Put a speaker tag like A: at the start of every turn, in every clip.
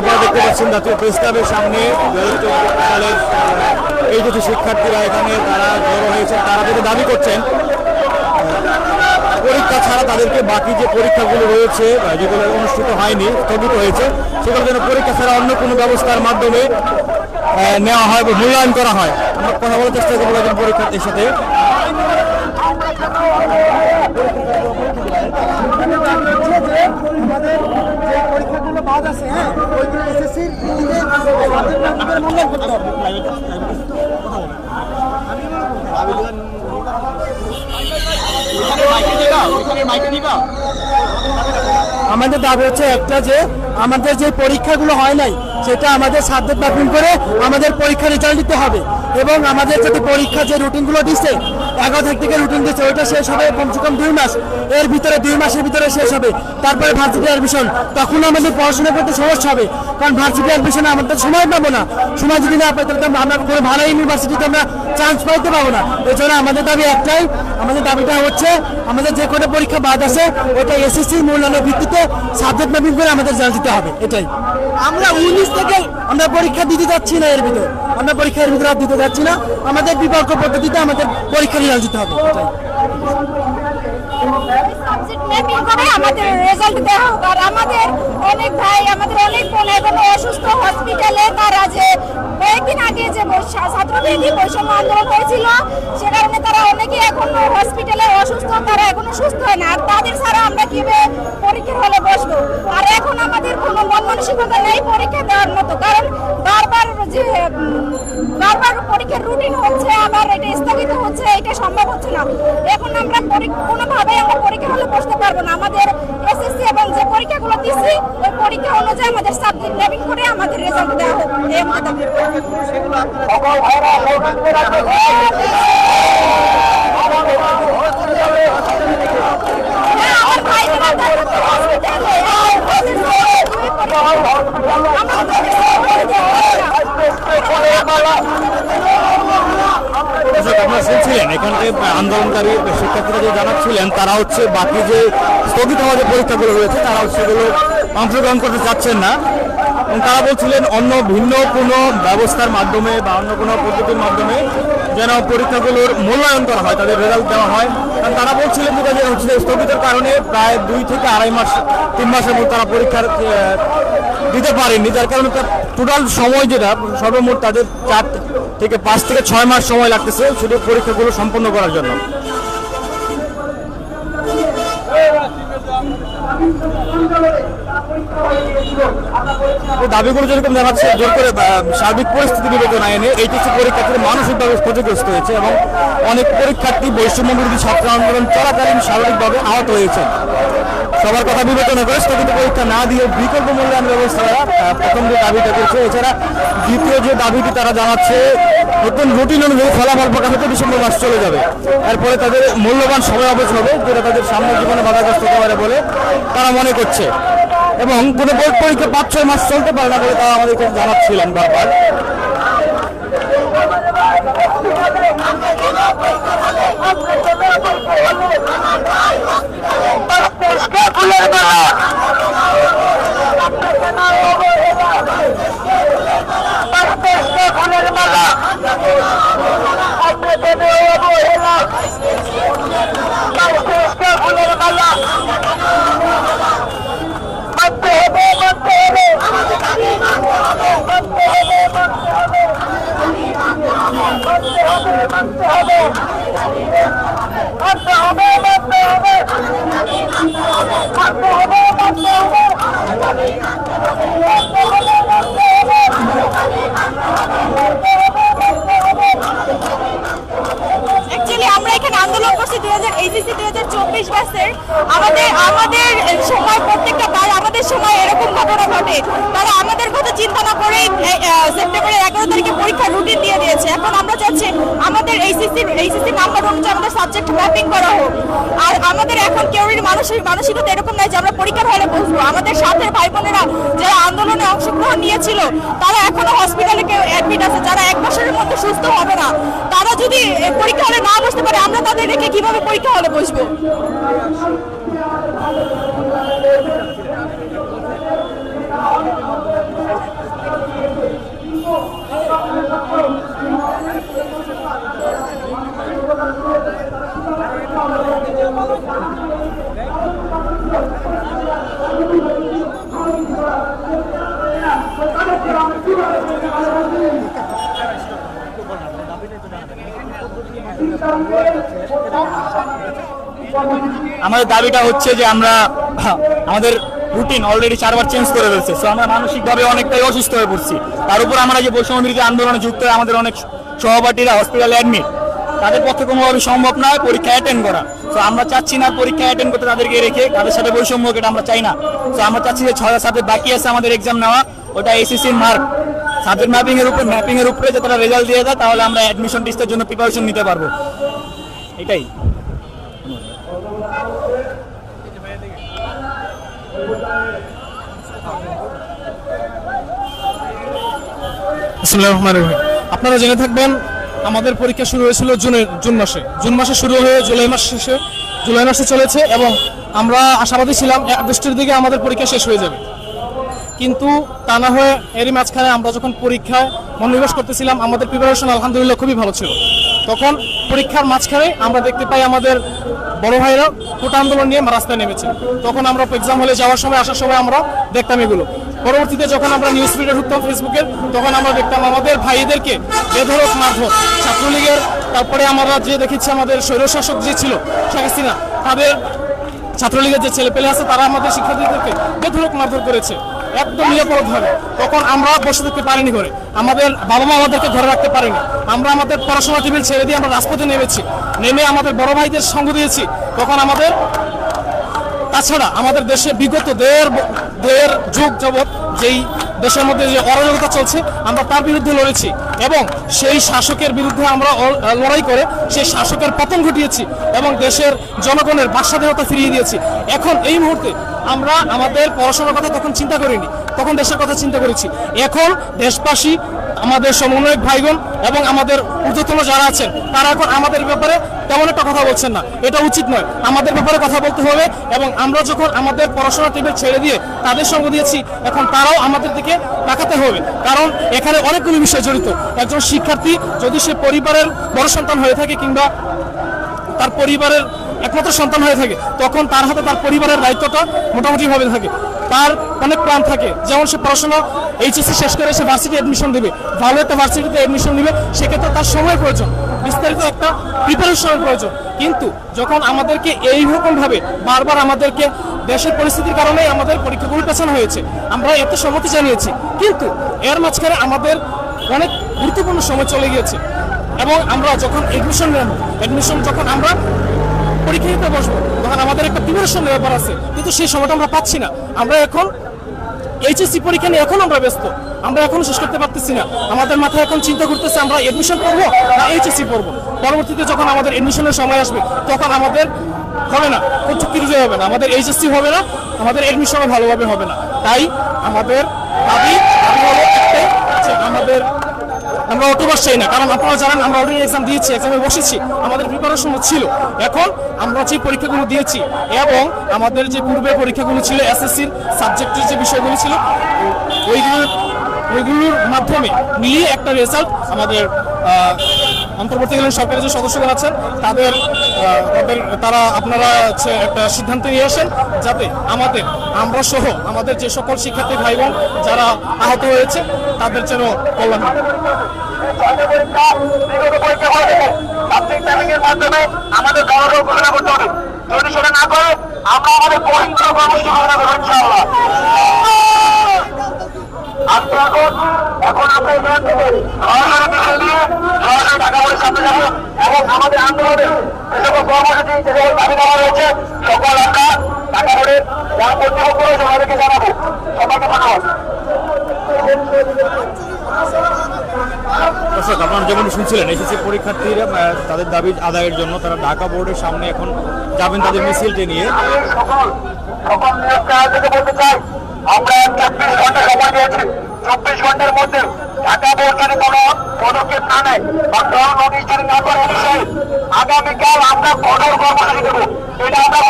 A: আপনারা দেখতে পাচ্ছেন জাতীয় প্রেস সামনে দু এই কিছু শিক্ষার্থীরা এখানে তারা জড়ো হয়েছে তারা যেটা দাবি করছেন, পরীক্ষা ছাড়া তাদেরকে বাকি যে পরীক্ষাগুলো রয়েছে যেগুলো অনুষ্ঠিত হয়নি, স্থগিত হয়েছে, সেগুলো যেন পরীক্ষা ছাড়া অন্য কোনো ব্যবস্থার মাধ্যমে নেওয়া হয় বা মূল্যায়ন করা হয়। আমরা কথা বলার চেষ্টা করব একজন পরীক্ষার্থীর সাথে।
B: আমাদের বাদ আছে হ্যাঁ? করতে হবে আমাদের দাবি হচ্ছে একটা যে আমাদের যে পরীক্ষাগুলো হয় নাই সেটা আমাদের সাবজেক্ট ম্যাপিং করে আমাদের পরীক্ষা রেজাল্ট দিতে হবে। এবং আমাদের যদি পরীক্ষা যে রুটিনগুলো দিচ্ছে এগারো তারিখ থেকে রুটিন দিচ্ছে ওইটা শেষ হবে কমসে কম দুই মাস। এর ভিতরে দুই মাসের ভিতরে শেষ হবে। তারপরে ভার্সিটি অ্যাডমিশন তখন আমাদের পড়াশোনা করতে সমস্যা হবে। কারণ ভার্সিটি অ্যাডমিশনে আমাদের সময় পাবো না। সময় যদি না পাই, তাহলে আমরা ভালো ইউনিভার্সিটিতে আমরা চান্স পাইতে পাবো না। জন্য আমাদের দাবি একটাই, আমাদের দাবিটা হচ্ছে আমাদের যে কোনো পরীক্ষা বাদ আছে, ওটা এসএসসির মূল্যায়নের ভিত্তিতে সাবজেক্ট ম্যাপিং করে আমাদের রেজাল্ট দিতে হবে, এটাই। আমরা উনিশ থেকে আমরা পরীক্ষা দিতে যাচ্ছি না এর ভিতরে। আমরা পরীক্ষার ভিতরে আর দিতে যাচ্ছি না। আমাদের বিকল্প পদ্ধতিতে আমাদের পরীক্ষা রেজাল্ট দিতে হবে, এটাই।
C: অনেক ভাই, আমাদের অনেক হসপিটালে তারা যে কয়েকদিন আগে যে ছাত্রবিরোধী বৈষম্য তারা অনেকে এখনও হসপিটালে অসুস্থ, তারা তাদের ছাড়া আমরা কীভাবে পরীক্ষার হলে বসবো? আর এখন আমাদের কোনো মন নেই পরীক্ষা দেওয়ার মতো। কারণ বারবার যে, বারবার পরীক্ষার রুটিন হচ্ছে, আবার এটা স্থগিত হচ্ছে, এটা সম্ভব হচ্ছে না। এখন আমরা পরী- কোনোভাবেই আমরা পরীক্ষা হলে বসতে পারব না আমাদের এসএসসি এবং যে পরীক্ষাগুলো দিচ্ছি ওই পরীক্ষা অনুযায়ী আমাদের সাবজেক্ট ম্যাপিং করে আমাদের রেজাল্ট দেওয়া হোক এই আমাদের দাবি। হ্যাঁ, আমার ভাইরা তারা তো হসপিটালে, আর ওদের পরীক্ষা-
A: দর্শক আপনারা এখানকে আন্দোলনকারী শিক্ষার্থীরা যে জানাচ্ছিলেন, তারা হচ্ছে বাকি যে স্থগিত হওয়া যে পরীক্ষাগুলো রয়েছে, তারা সেগুলো অংশগ্রহণ করতে চাচ্ছেন না। তারা বলছিলেন, অন্য ভিন্ন কোনো ব্যবস্থার মাধ্যমে বা অন্য কোনো পদ্ধতির মাধ্যমে যেন পরীক্ষাগুলোর মূল্যায়ন করা হয়, তাদের রেজাল্ট দেওয়া হয়। কারণ তারা বলছিলেন যে হচ্ছে স্থগিতের কারণে প্রায় দুই থেকে আড়াই মাস, তিন মাসের মধ্যে তারা পরীক্ষার দিতে পারেননি। যার কারণে টোটাল সময় যেটা, সর্বমোট তাদের চার থেকে পাঁচ থেকে ছয় মাস সময় লাগতেছে শুধু পরীক্ষাগুলো সম্পন্ন করার জন্য। এই দাবিগুলো যেরকম জানাচ্ছে জোর করে সার্বিক পরিস্থিতি বিবেচনায় এনে এইচএসসি পরীক্ষার্থীরা মানসিকভাবে ক্ষতিগ্রস্ত হয়েছে এবং অনেক পরীক্ষার্থী বৈষম্য বিরোধী ছাত্র আন্দোলন চলাকালীন শারীরিকভাবে আহত হয়েছে সবার কথা বিবেচনা করে স্থগিত পরীক্ষা না দিয়ে বিকল্প মূল্যায়ন ব্যবস্থা প্রথম যে দাবিটা করছে, এছাড়া দ্বিতীয় যে দাবিটি তারা জানাচ্ছে, নতুন রুটিন অনুযায়ী ফলাফল প্রকাশ হতে ডিসেম্বর মাস চলে যাবে। এরপরে তাদের মূল্যবান সময় অবশ্য হবে, যেটা তাদের সামনের জীবনে বাধাগ্রস্ত হতে বলে তারা মনে করছে। এবং কোনো বোর্ড পরীক্ষা পাঁচ, ছয় মাস চলতে পারে না বলে তারা আমাদেরকে জানাচ্ছিলেন বারবার
C: অ্যাকচুয়ালি আমরা এখানে আন্দোলন করছি দুই হাজার এইচএসসি দুই হাজার চব্বিশ ব্যাচের আমাদের আমাদের সময় প্রত্যেকটা বার আমাদের সময় এরকম ঘটনা ঘটে তারা আমাদের কথা চিন্তা না করেই এ- আহ, সেপ্টেম্বরের এগারো তারিখে পরীক্ষার রুটিন দিয়ে দিয়েছে এখন আমরা চাচ্ছি আমাদের এইচএসসি নাম্বার অনুযায়ী আমাদের সাবজেক্ট ম্যাপিং করা হোক। আর আমাদের এখন কেউরই মানসিক মানসিকতা এরকম নাই যে আমরা পরীক্ষার হলে বসবো। আমাদের সাথে ভাই বোনেরা যারা আন্দোলনে অংশগ্রহণ নিয়েছিল, তারা এখনও হসপিটালে কেউ অ্যাডমিট আছে। যারা এক বছরের মধ্যে সুস্থ হবে না, তারা যদি পরীক্ষা হলে না বসতে পারে, আমরা তাদের রেখে কীভাবে পরীক্ষা হলে বসবো?
A: আমাদের দাবিটা হচ্ছে যে আমরা, আমাদের রুটিন অলরেডি চারবার চেঞ্জ করে ফেলছে সো আমরা মানসিকভাবে অনেকটাই অসুস্থ হয়ে পড়ছি। তার উপর আমরা যে বৈষম্য বিরোধী আন্দোলনে যুক্ত হয়ে আমাদের অনেক সহপাঠীরা হসপিটালে অ্যাডমিট তাদের পক্ষে কোনোভাবে সম্ভব নয় পরীক্ষা অ্যাটেন্ড করা। তো আমরা চাচ্ছি না পরীক্ষা অ্যাটেন্ড করতে তাদেরকে রেখে তাদের সাথে বৈষম্য এটা আমরা চাই না। তো আমরা চাচ্ছি যে ছয় সাথে বাকি আছে আমাদের এক্সাম নেওয়া, ওটা এসএসসির মার্ক সাবজেক্ট ম্যাপিং এর উপর ম্যাপিং এর উপরে যদি তারা রেজাল্ট দিয়ে দেয়, তাহলে আমরা অ্যাডমিশন টেস্টের জন্য প্রিপারেশন নিতে পারব। এটাই।
D: আপনারা জেনে থাকবেন, আমাদের পরীক্ষা শুরু হয়েছিল জুনের, জুন মাসে। জুন মাসে শুরু হয়ে জুলাই মাস শেষে, জুলাই মাসে চলেছে এবং আমরা আশাবাদী ছিলাম আগস্টের দিকে আমাদের পরীক্ষা শেষ হয়ে যাবে। কিন্তু তা না হয়ে এরই মাঝখানে আমরা যখন পরীক্ষায় মনোনিবেশ করতেছিলাম, আমাদের প্রিপারেশন আলহামদুলিল্লাহ খুবই ভালো ছিল। তখন পরীক্ষার মাঝখানে আমরা দেখতে পাই আমাদের বড় ভাইরা কোটা আন্দোলন নিয়ে রাস্তায় নেমেছে। তখন আমরা এক্সাম হলে যাওয়ার সময়, আসার সময় আমরা দেখতাম এগুলো। পরবর্তীতে যখন আমরা নিউজ ফিডে ঢুকতাম ফেসবুকে তখন আমরা দেখতাম আমাদের ভাইদেরকে বেধরক মারধর, ছাত্রলীগের, তারপরে আমরা যে দেখেছি আমাদের স্বৈরশাসক যে ছিল, শেখ হাসিনা, তাদের ছাত্রলীগের যে ছেলে পেলে আছে, তারা আমাদের শিক্ষার্থীদেরকে বেধরক মারধর করেছে। একদম নিরাপদ ভাবে। তখন আমরা বসে থাকতে পারিনি ঘরে। আমাদের বাবা মা আমাদেরকে ঘরে রাখতে পারেনি। আমরা আমাদের পড়াশোনা টেবিল ছেড়ে দিয়ে আমরা রাজপথে নেমেছি। নেমে আমাদের বড় ভাইদের সঙ্গ দিয়েছি। তখন আমাদের, তাছাড়া আমাদের দেশে বিগত দেড় দেড় যুগ যাবৎ যেই দেশের মধ্যে যে অরাজকতা চলছে, আমরা তার বিরুদ্ধে লড়েছি। এবং সেই শাসকের বিরুদ্ধে আমরা লড়াই করে সেই শাসকের পতন ঘটিয়েছি এবং দেশের জনগণের বাকস্বাধীনতা ফিরিয়ে দিয়েছি। এখন এই মুহূর্তে আমরা আমাদের পড়াশোনার কথা তখন চিন্তা করিনি, তখন দেশের কথা চিন্তা করেছি। এখন দেশবাসী, আমাদের সমন্বয়ক ভাইগণ এবং আমাদের ঊর্ধ্বতন যারা আছেন, তারা এখন আমাদের ব্যাপারে তেমন একটা কথা বলছেন না। এটা উচিত নয়। আমাদের ব্যাপারে কথা বলতে হবে এবং আমরা যখন আমাদের পড়াশোনা টেবিল ছেড়ে দিয়ে তাদের সঙ্গ দিয়েছি, এখন তারাও আমাদের দিকে তাকাতে হবে। কারণ এখানে অনেকগুলি বিষয় জড়িত। একজন শিক্ষার্থী যদি সে পরিবারের বড় সন্তান হয়ে থাকে কিংবা তার পরিবারের একমাত্র সন্তান হয়ে থাকে। তখন তার হাতে তার পরিবারের দায়িত্বটা মোটামুটি ভাবে থাকে। তার অনেক প্ল্যান থাকে। যেমন সে পড়াশোনা এইচএসসি শেষ করে সে ভার্সিটি অ্যাডমিশন দেবে ভালো একটা ভার্সিটিতে অ্যাডমিশন নেবে, সেক্ষেত্রে তার সময় প্রয়োজন। বিস্তারিত একটা প্রিপারেশনের প্রয়োজন। কিন্তু যখন আমাদেরকে এই রকম বারবার আমাদেরকে দেশের পরিস্থিতির কারণে আমাদের পরীক্ষাগুলো পেছানো হয়েছে, আমরা এতে সম্মতি জানিয়েছি। কিন্তু এর মাঝখানে আমাদের অনেক গুরুত্বপূর্ণ সময় চলে গিয়েছে। এবং আমরা যখন এডমিশন নেব এডমিশন যখন আমরা পরীক্ষা দিতে বসবো। তখন আমাদের একটা প্রিপারেশন ব্যাপার আছে, কিন্তু সেই সময়টা আমরা পাচ্ছি না। আমরা এখন এইচএসসি পরীক্ষা নিয়ে এখন আমরা ব্যস্ত। আমরা এখন শেষ করতে পারতেছি না। আমাদের মাথায় এখন চিন্তা করতেছে আমরা এডমিশন করব না এইচএসসি পড়ব? পরবর্তীতে যখন আমাদের এডমিশনের সময় আসবে, তখন আমাদের হবে না। প্রযুক্তি বিজয় হবে না। আমাদের এইচএসসি হবে না, আমাদের এডমিশনও ভালোভাবে হবে না। তাই আমাদের দাবি দাবি একটাই আমাদের আমরা অটো বসাই না, কারণ আপনারা জানেন আমরা অলরেডি এক্সাম দিয়েছি এক্সামে বসেছি, আমাদের প্রিপারেশন ছিল। এখন আমরা যে পরীক্ষাগুলো দিয়েছি এবং আমাদের যে পূর্বে পরীক্ষাগুলো ছিল এসএসসির সাবজেক্টের যে বিষয়গুলো ছিল ওইগুলোর ওইগুলোর মাধ্যমে মিলিয়ে একটা রেজাল্ট আমাদের অন্তর্বর্তীকালীন সরকারের যে সদস্যরা আছেন, তাদের তারা আপনারা হচ্ছে একটা সিদ্ধান্ত নিয়ে আসেন যাতে আমাদের, আমরা সহ আমাদের যে সকল শিক্ষার্থী ভাই বোন যারা আহত হয়েছে, তাদের যেন কল্যাণ
E: আমাদের দলগুলো ঘোষণা করতে হবে। যদি সেটা না করে আমরা আমাদের কর্মসূচি ঘোষণা করব আজকে এখন এখন আমরা এখান থেকে সরাসরি মিছিল দিয়ে সরাসরি ঢাকা বোর্ডের সামনে যাব এবং আমাদের আন্দোলনের যে সকল কর্মসূচি যে সকল দাবি দেওয়া রয়েছে সকল আমরা ঢাকা বোর্ডের যারা কর্তৃপক্ষ রয়েছে ওনাদেরকে জানাব। সবাইকে ধন্যবাদ।
A: দর্শক আপনারা যেমন শুনছিলেন এসএসসি পরীক্ষার্থীরা তাদের দাবি আদায়ের জন্য তারা ঢাকা বোর্ডের সামনে এখন যাবেন তাদের মিছিলটি নিয়ে
E: সকল সকল আয়োজিত চাই আমরা চব্বিশ ঘণ্টা সময় দিয়েছি। চব্বিশ ঘণ্টার মধ্যে ঢাকা বোর্ড কোনো পদক্ষেপ না নেয় বা কোনো নোটিশ যদি না করে বিষয়ে আগামীকাল আমরা কঠোর কর্মসূচি দেবো। এটা আমরা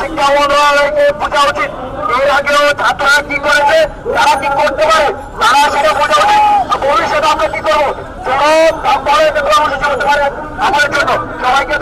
E: শিক্ষা মন্ত্রণালয়কে
C: বোঝা উচিত। এর আগেও ছাত্ররা কি করেছে, তারা কি করতে পারে, তারা সেটা বোঝা উচিত। ভবিষ্যতে আমরা কি করব? যেন কর্মসূচি হতে পারে আমাদের জন্য। সবাইকে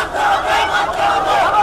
C: 待ってろ!